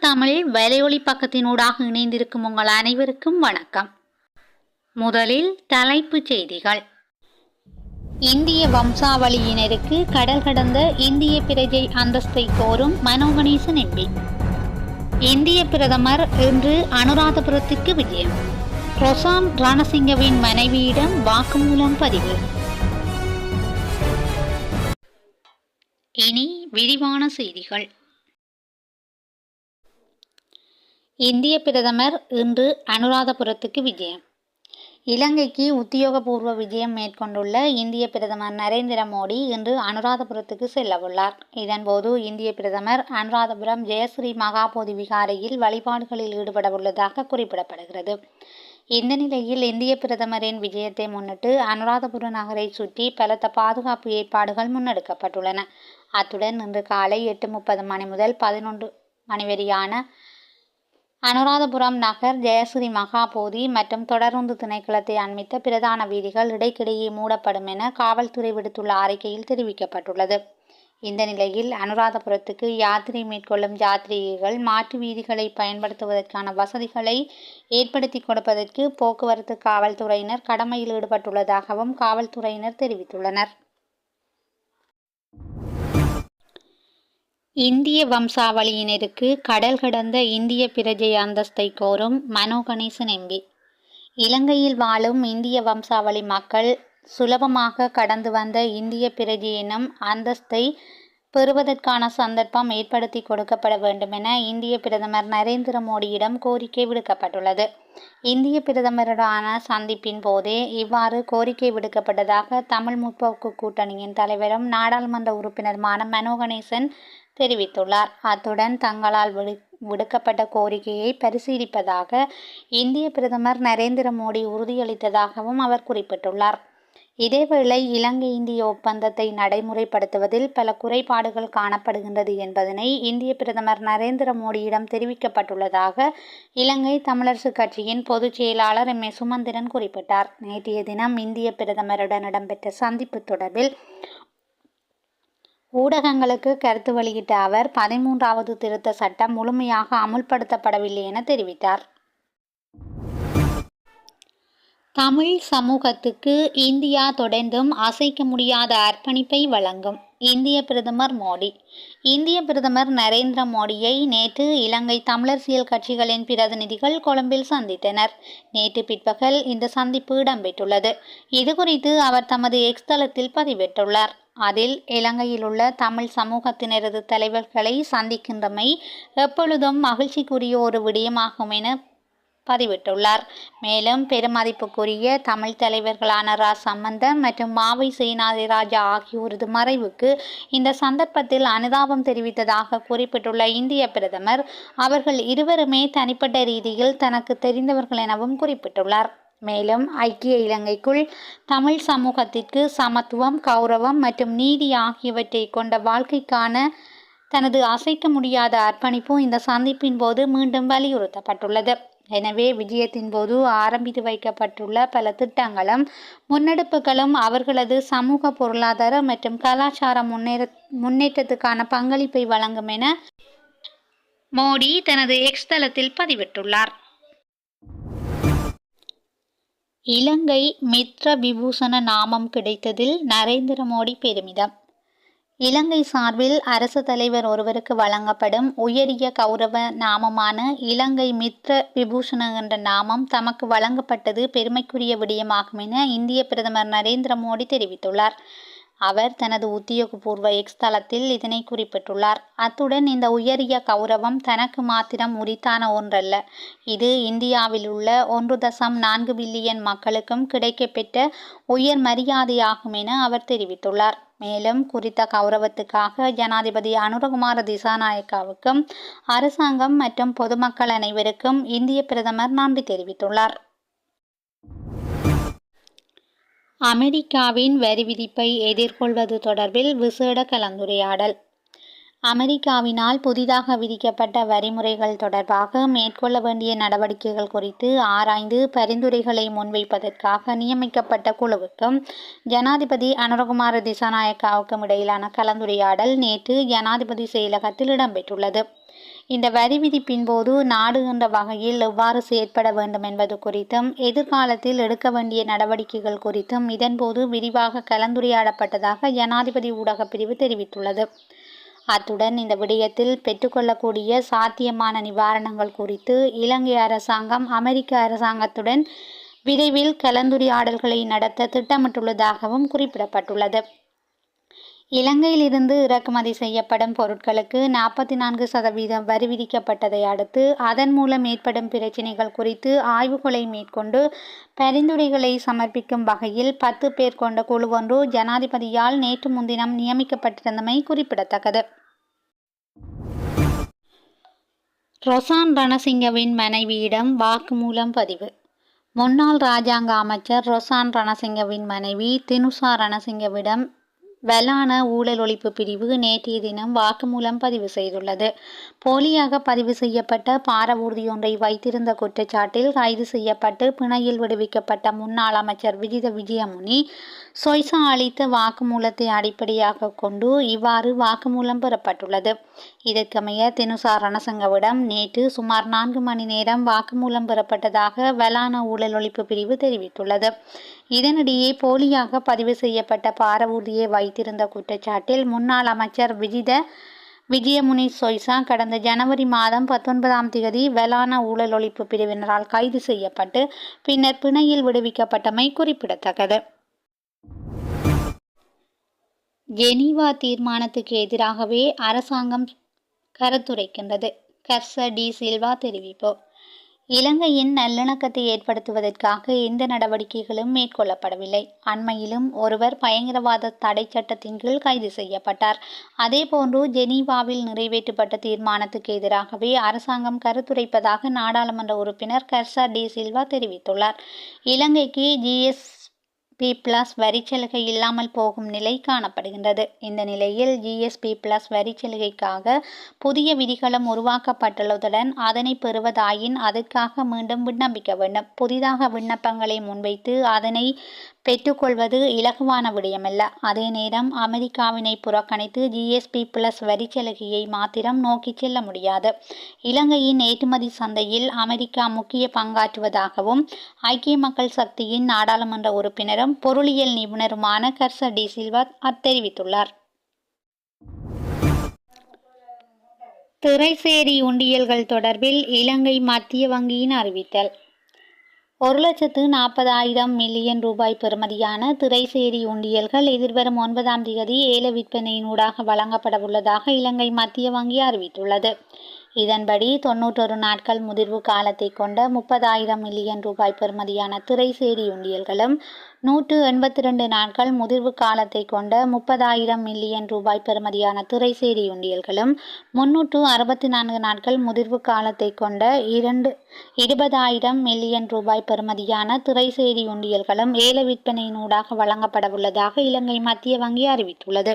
தமிழ் வலையொலி பக்கத்தினூடாக இணைந்திருக்கும் உங்கள் அனைவருக்கும் வணக்கம். முதலில் தலைப்புச் செய்திகள். இந்திய வம்சாவளியினருக்கு கடல் கடந்த இந்திய பிரஜை அந்தஸ்தை கோரும் மனோகணேசன் எம்பி. இந்திய பிரதமர் இன்று அனுராதபுரத்திற்கு விஜயம். ரொசான் ரணசிங்கவின் மனைவியிடம் வாக்குமூலம் பதிவு. இனி விரிவான செய்திகள். இந்திய பிரதமர் இன்று அனுராதபுரத்துக்கு விஜயம். இலங்கைக்கு உத்தியோகபூர்வ விஜயம் மேற்கொண்டுள்ள இந்திய பிரதமர் நரேந்திர மோடி இன்று அனுராதபுரத்துக்கு செல்லவுள்ளார். இதன்போது இந்திய பிரதமர் அனுராதபுரம் ஜெயஸ்ரீ மகாபோதி விகாரையில் வழிபாடுகளில் ஈடுபடவுள்ளதாக குறிப்பிடப்படுகிறது. இந்த நிலையில் இந்திய பிரதமரின் விஜயத்தை முன்னிட்டு அனுராதபுர நகரை சுற்றி பலத்த பாதுகாப்பு ஏற்பாடுகள் முன்னெடுக்கப்பட்டுள்ளன. அத்துடன் இன்று காலை எட்டு முப்பது மணி முதல் பதினொன்று மணி வரையான அனுராதபுரம் நகர் ஜெயஸ்ரீ மகாபோதி மற்றும் தொடருந்து திணைக்களத்தை அண்மித்த பிரதான வீதிகள் இடைக்கிடையே மூடப்படும் என காவல்துறை விடுத்துள்ள அறிக்கையில் தெரிவிக்கப்பட்டுள்ளது. இந்த நிலையில் அனுராதபுரத்துக்கு யாத்திரை மேற்கொள்ளும் யாத்ரீகர்கள் மாற்று வீதிகளை பயன்படுத்துவதற்கான வசதிகளை ஏற்படுத்தி கொடுப்பதற்கு போக்குவரத்து காவல்துறையினர் கடமையில் ஈடுபட்டுள்ளதாகவும் காவல்துறையினர் தெரிவித்துள்ளனர். இந்திய வம்சாவளியினருக்கு கடல் கடந்த இந்திய பிரஜை அந்தஸ்தை கோரும் மனோ கணேசன் எம்பி. இலங்கையில் வாழும் இந்திய வம்சாவளி மக்கள் சுலபமாக கடந்து வந்த இந்திய பிரஜை எனும் அந்தஸ்தை பெறுவதற்கான சந்தர்ப்பம் ஏற்படுத்தி கொடுக்கப்பட வேண்டும் என இந்திய பிரதமர் நரேந்திர மோடியிடம் கோரிக்கை விடுக்கப்பட்டுள்ளது. இந்திய பிரதமருடனான சந்திப்பின் போதே இவ்வாறு கோரிக்கை விடுக்கப்பட்டதாக தமிழ் முற்போக்கு கூட்டணியின் தலைவரும் நாடாளுமன்ற உறுப்பினருமான மனோ கணேசன் தெரிவித்துள்ளார். அத்துடன் தங்களால் விடு விடுக்கப்பட்ட கோரிக்கையை பரிசீலிப்பதாக இந்திய பிரதமர் நரேந்திர மோடி உறுதியளித்ததாகவும் அவர் குறிப்பிட்டுள்ளார். இதேவேளை இலங்கை இந்திய ஒப்பந்தத்தை நடைமுறைப்படுத்துவதில் பல குறைபாடுகள் காணப்படுகின்றது என்பதனை இந்திய பிரதமர் நரேந்திர மோடியிடம் தெரிவிக்கப்பட்டுள்ளதாக இலங்கை தமிழரசு கட்சியின் பொதுச் செயலாளர் எம். ஏ. சுமந்திரன் குறிப்பிட்டார். நேற்றைய தினம் இந்திய பிரதமருடன் இடம்பெற்ற சந்திப்பு தொடர்பில் ஊடகங்களுக்கு கருத்து வெளியிட்ட அவர் பதிமூன்றாவது திருத்த சட்டம் முழுமையாக அமுல்படுத்தப்படவில்லை என தெரிவித்தார். தமிழ் சமூகத்துக்கு இந்தியா தொடர்ந்தும் அசைக்க முடியாத அர்ப்பணிப்பை வழங்கும் இந்திய பிரதமர் மோடி. இந்திய பிரதமர் நரேந்திர மோடியை நேற்று இலங்கை தமிழரசியல் கட்சிகளின் பிரதிநிதிகள் கொழும்பில் சந்தித்தனர். நேற்று பிற்பகல் இந்த சந்திப்பு இடம்பெற்றுள்ளது. இதுகுறித்து அவர் தமது எக்ஸ்தலத்தில் பதிவிட்டுள்ளார். அதில் இலங்கையில் உள்ள தமிழ் சமூகத்தினரது தலைவர்களை சந்திக்கின்றமை எப்பொழுதும் மகிழ்ச்சிக்குரிய ஒரு விடயமாகும் என பதிவிட்டுள்ளார். மேலும் பெருமதிப்புக்குரிய தமிழ் தலைவர்களான ரா. சம்பந்தன் மற்றும் மாவை சேனாதி ராஜா ஆகியோரது மறைவுக்கு இந்த சந்தர்ப்பத்தில் அனுதாபம் தெரிவித்ததாக குறிப்பிட்டுள்ள இந்திய பிரதமர் அவர்கள் இருவருமே தனிப்பட்ட ரீதியில் தனக்கு தெரிந்தவர்கள் எனவும் குறிப்பிட்டுள்ளார். மேலும் ஐக்கிய இலங்கைக்குள் தமிழ் சமூகத்திற்கு சமத்துவம் கௌரவம் மற்றும் நீதி ஆகியவற்றை கொண்ட வாழ்க்கைக்கான தனது அசைக்க முடியாத அர்ப்பணிப்பு இந்த சந்திப்பின் போது மீண்டும் வலியுறுத்தப்பட்டுள்ளது. எனவே விஜயத்தின் போது ஆரம்பித்து வைக்கப்பட்டுள்ள பல திட்டங்களும் முன்னெடுப்புகளும் அவர்களது சமூக பொருளாதார மற்றும் கலாச்சார முன்னேற முன்னேற்றத்துக்கான பங்களிப்பை வழங்கும் என மோடி தனது எக்ஸ் தளத்தில் பதிவிட்டுள்ளார். இலங்கை மித்ர விபூஷண நாமம் கிடைத்ததில் நரேந்திர மோடி பெருமிதம். இலங்கை சார்பில் அரசு தலைவர் ஒருவருக்கு வழங்கப்படும் உயரிய கௌரவ நாமமான இலங்கை மித்ர விபூஷண என்ற நாமம் தமக்கு வழங்கப்பட்டது பெருமைக்குரிய விடயமாகும் என இந்திய பிரதமர் நரேந்திர மோடி தெரிவித்துள்ளார். அவர் தனது உத்தியோகபூர்வ எக்ஸ் தளத்தில் இதனை குறிப்பிட்டுள்ளார். அத்துடன் இந்த உயரிய கௌரவம் தனக்கு மாத்திரம் உரித்தான ஒன்றல்ல. இது இந்தியாவில் உள்ள ஒன்று தசம் நான்கு பில்லியன் மக்களுக்கும் கிடைக்கப்பெற்ற உயர் மரியாதையாகும் என அவர் தெரிவித்துள்ளார். மேலும் குறித்த கௌரவத்துக்காக ஜனாதிபதி அனுரகுமார திசாநாயக்காவுக்கும் அரசாங்கம் மற்றும் பொதுமக்கள் அனைவருக்கும் இந்திய பிரதமர் நன்றி தெரிவித்துள்ளார். அமெரிக்காவின் வரி விதிப்பை எதிர்கொள்வது தொடர்பில் விசேட கலந்துரையாடல். அமெரிக்காவினால் புதிதாக விதிக்கப்பட்ட வரிமுறைகள் தொடர்பாக மேற்கொள்ள வேண்டிய நடவடிக்கைகள் குறித்து ஆராய்ந்து பரிந்துரைகளை முன்வைப்பதற்காக நியமிக்கப்பட்ட குழுவுக்கும் ஜனாதிபதி அனுரகுமார திசாநாயக்காவுக்கும் இடையிலான கலந்துரையாடல் நேற்று ஜனாதிபதி செயலகத்தில் இடம்பெற்றுள்ளது. இந்த வரி விதிப்பின் போது நாடு என்ற வகையில் எவ்வாறு செயற்பட வேண்டும் என்பது குறித்தும் எதிர்காலத்தில் எடுக்க வேண்டிய நடவடிக்கைகள் குறித்தும் இதன்போது விரிவாக கலந்துரையாடப்பட்டதாக ஜனாதிபதி ஊடகப் பிரிவு தெரிவித்துள்ளது. அத்துடன் இந்த விடயத்தில் பெற்றுக்கொள்ளக்கூடிய சாத்தியமான நிவாரணங்கள் குறித்து இலங்கை அரசாங்கம் அமெரிக்க அரசாங்கத்துடன் விரைவில் கலந்துரையாடல்களை நடத்த திட்டமிட்டுள்ளதாகவும் குறிப்பிடப்பட்டுள்ளது. இலங்கையிலிருந்து இறக்குமதி செய்யப்படும் பொருட்களுக்கு நாற்பத்தி நான்கு சதவீதம் வரி விதிக்கப்பட்டதை அடுத்து அதன் மூலம் ஏற்படும் பிரச்சினைகள் குறித்து ஆய்வுகளை மேற்கொண்டு பரிந்துரைகளை சமர்ப்பிக்கும் வகையில் பத்து பேர் கொண்ட குழு ஒன்று ஜனாதிபதியால் நேற்று முன்தினம் நியமிக்கப்பட்டிருந்தமை குறிப்பிடத்தக்கது. ரொசான் ரணசிங்கவின் மனைவியிடம் வாக்குமூலம் பதிவு. முன்னாள் ராஜாங்க அமைச்சர் ரொசான் ரணசிங்கவின் மனைவி தினுசா ரணசிங்கவிடம் வெலான ஊழல் ஒழிப்பு பிரிவு நேற்றைய தினம் வாக்குமூலம் பதிவு செய்துள்ளது. போலியாக பதிவு செய்யப்பட்ட பார ஊர்தியொன்றை வைத்திருந்த குற்றச்சாட்டில் கைது செய்யப்பட்டு பிணையில் விடுவிக்கப்பட்ட முன்னாள் அமைச்சர் விஜித விஜயமுனி சொய்சா அளித்த வாக்குமூலத்தை அடிப்படையாக கொண்டு இவ்வாறு வாக்குமூலம் பெறப்பட்டுள்ளது. இதற்கமைய தினுசா ரணசங்கவிடம் நேற்று சுமார் நான்கு மணி நேரம் வாக்குமூலம் பெறப்பட்டதாக வெலான ஊழல் ஒழிப்பு பிரிவு தெரிவித்துள்ளது. இதனிடையே போலியாக பதிவு செய்யப்பட்ட பாரவூர்தியை வைத்திருந்த குற்றச்சாட்டில் முன்னாள் அமைச்சர் விஜித விஜயமுனி சொய்சா கடந்த ஜனவரி மாதம் பத்தொன்பதாம் தேதி வேளாண் ஊழல் ஒழிப்பு பிரிவினரால் கைது செய்யப்பட்டு பின்னர் பிணையில் விடுவிக்கப்பட்டமை குறிப்பிடத்தக்கது. ஜெனீவா தீர்மானத்துக்கு எதிராகவே அரசாங்கம் கருத்துரைக்கின்றது. கர்ச டி சில்வா தெரிவிப்பு. இலங்கையின் நல்லிணக்கத்தை ஏற்படுத்துவதற்காக எந்த நடவடிக்கைகளும் மேற்கொள்ளப்படவில்லை. அண்மையிலும் ஒருவர் பயங்கரவாத தடை சட்டத்தின் கீழ் கைது செய்யப்பட்டார். அதேபோன்று ஜெனீவாவில் நிறைவேற்றப்பட்ட தீர்மானத்துக்கு எதிராகவே அரசாங்கம் கருத்துரைப்பதாக நாடாளுமன்ற உறுப்பினர் கர்சா டி சில்வா தெரிவித்துள்ளார். இலங்கைக்கு ஜிஎஸ் பி பிளஸ் வரிச்சலுகை இல்லாமல் போகும் நிலை காணப்படுகின்றது. இந்த நிலையில் ஜிஎஸ்பி பிளஸ் வரிச்சலுகைக்காக புதிய விதிகளும் உருவாக்கப்பட்டுள்ளதுடன் அதனை பெறுவதாயின் அதற்காக மீண்டும் விண்ணப்பிக்க வேண்டும். புதிதாக விண்ணப்பங்களை முன்வைத்து அதனை பெற்றுக்கொள்வது இலகுவான விடயமல்ல. அதே நேரம் அமெரிக்காவினை புறக்கணித்து ஜிஎஸ்பி பிளஸ் வரிச்சலுகையை மாத்திரம் நோக்கி செல்ல முடியாது. இலங்கையின் ஏற்றுமதி சந்தையில் அமெரிக்கா முக்கிய பங்காற்றுவதாகவும் ஐக்கிய மக்கள் சக்தியின் நாடாளுமன்ற உறுப்பினரும் பொருளியல் நிபுணருமான கர்ச டி சில்வா தெரிவித்துள்ளார். திரைசேரி உண்டியல்கள் தொடர்பில் இலங்கை மத்திய வங்கியின் அறிவித்தல். ஒரு லட்சத்து நாற்பதாயிரம் மில்லியன் ரூபாய் பெறுமதியான திரைசேரி உண்டியல்கள் எதிர்வரும் ஒன்பதாம் தேதி ஏல விற்பனையினூடாக வழங்கப்படவுள்ளதாக இலங்கை மத்திய வங்கி அறிவித்துள்ளது. இதன்படி தொன்னூற்றொரு நாட்கள் முதிர்வு காலத்தை கொண்ட முப்பதாயிரம் மில்லியன் ரூபாய் பெறுமதியான திரைசேரி உண்டியல்களும் நூற்று எண்பத்தி ரெண்டு நாட்கள் முதிர்வு காலத்தை கொண்ட முப்பதாயிரம் மில்லியன் ரூபாய் பெறுமதியான திரைசேரி உண்டியல்களும் முன்னூற்று அறுபத்தி நான்கு நாட்கள் முதிர்வு காலத்தை கொண்ட இரண்டு இருபதாயிரம் மில்லியன் ரூபாய் பெறுமதியான திரைசேரி உண்டியல்களும் ஏல விற்பனையினூடாக வழங்கப்படவுள்ளதாக இலங்கை மத்திய வங்கி அறிவித்துள்ளது.